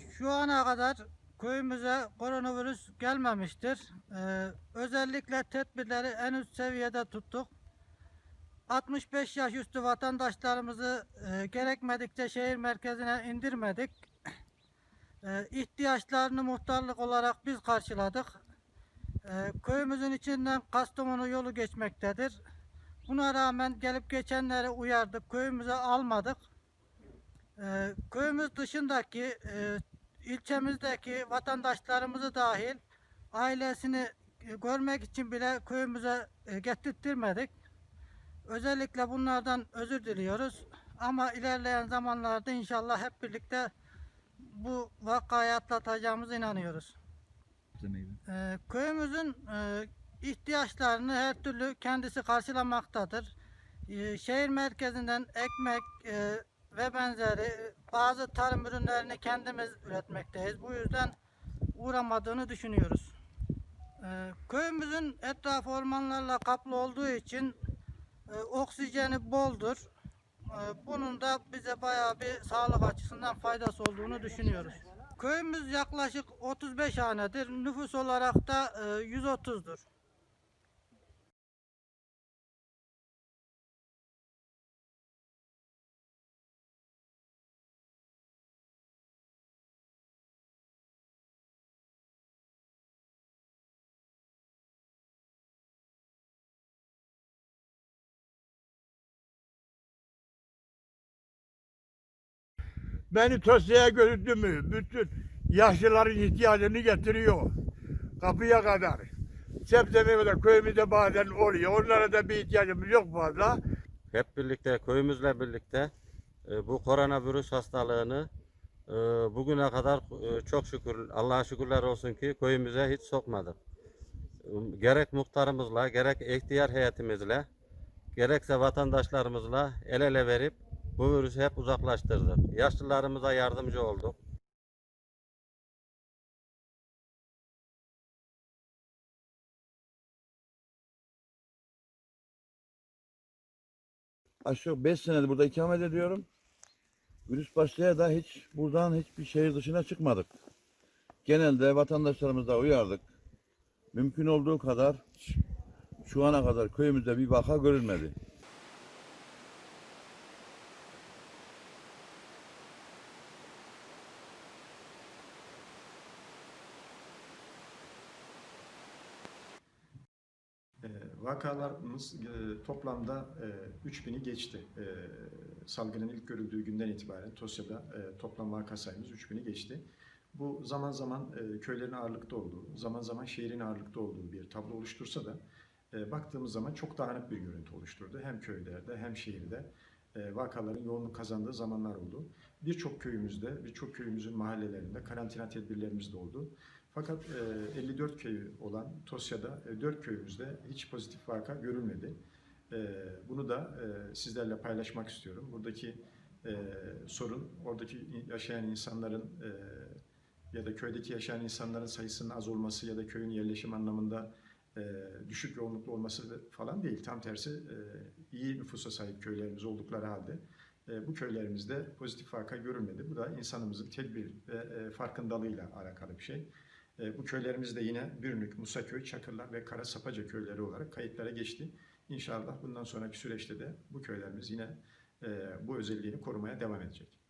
Şu ana kadar köyümüze koronavirüs gelmemiştir. Ee, özellikle tedbirleri en üst seviyede tuttuk. 65 yaş üstü vatandaşlarımızı e, gerekmedikçe şehir merkezine indirmedik. E, ihtiyaçlarını muhtarlık olarak biz karşıladık. E, köyümüzün içinden Kastamonu yolu geçmektedir. Buna rağmen gelip geçenleri uyardık. Köyümüze almadık. E, köyümüz dışındaki e, ilçemizdeki vatandaşlarımızı dahil ailesini e, görmek için bile köyümüze e, getirttirmedik. Özellikle bunlardan özür diliyoruz. Ama ilerleyen zamanlarda inşallah hep birlikte bu vakayı atlatacağımıza inanıyoruz. Ee, köyümüzün e, ihtiyaçlarını her türlü kendisi karşılamaktadır. Ee, şehir merkezinden ekmek e, ve benzeri e, bazı tarım ürünlerini kendimiz üretmekteyiz. Bu yüzden uğramadığını düşünüyoruz. Ee, köyümüzün etrafı ormanlarla kaplı olduğu için e, oksijeni boldur. E, bunun da bize bayağı bir sağlık açısından faydası olduğunu düşünüyoruz. Köyümüz yaklaşık 35 hanedir. Nüfus olarak da e, 130'dur. Beni Tosya'ya götürdü mü bütün yaşlıların ihtiyacını getiriyor. Kapıya kadar. Sebze meyveler köyümüzde bazen oluyor. Onlara da bir ihtiyacımız yok fazla. hep birlikte köyümüzle birlikte e, bu koronavirüs hastalığını e, bugüne kadar e, çok şükür Allah'a şükürler olsun ki köyümüze hiç sokmadık. E, Gerek muhtarımızla, gerek ihtiyar heyetimizle, gerekse vatandaşlarımızla el ele verip bu virüsü hep uzaklaştırdık. Yaşlılarımıza yardımcı olduk. Aşağı 5 senedir burada ikamet ediyorum. Virüs başlaya da hiç buradan hiçbir şehir dışına çıkmadık. Genelde vatandaşlarımıza uyardık. Mümkün olduğu kadar şu ana kadar köyümüzde bir vaka görülmedi. E, Vakalarımız e, toplamda e, 3000'i geçti. E, Salgının ilk görüldüğü günden itibaren Tosya'da e, toplam vaka sayımız 3000'i geçti. Bu zaman zaman e, köylerin ağırlıkta olduğu, zaman zaman şehrin ağırlıkta olduğu bir tablo oluştursa da e, baktığımız zaman çok dağınık bir görüntü oluşturdu. Hem köylerde hem şehirde e, vakaların yoğunluk kazandığı zamanlar oldu. Birçok köyümüzde, birçok köyümüzün mahallelerinde karantina tedbirlerimiz de oldu. Fakat e, 54 köyü olan Tosya'da e, 4 köyümüzde hiç pozitif vaka görülmedi. E, Bunu da e, sizlerle paylaşmak istiyorum. Buradaki e, sorun oradaki yaşayan insanların e, ya da köydeki yaşayan insanların sayısının az olması ya da köyün yerleşim anlamında e, düşük yoğunluklu olması falan değil. Tam tersi e, iyi nüfusa sahip köylerimiz oldukları halde e, bu köylerimizde pozitif vaka görülmedi. Bu da insanımızın tedbir ve e, farkındalığıyla alakalı bir şey. E, bu köylerimizde yine Bürnük, Musaköy, Çakırlar ve Karasapaca köyleri olarak kayıtlara geçti. İnşallah bundan sonraki süreçte de bu köylerimiz yine e, bu özelliğini korumaya devam edecek.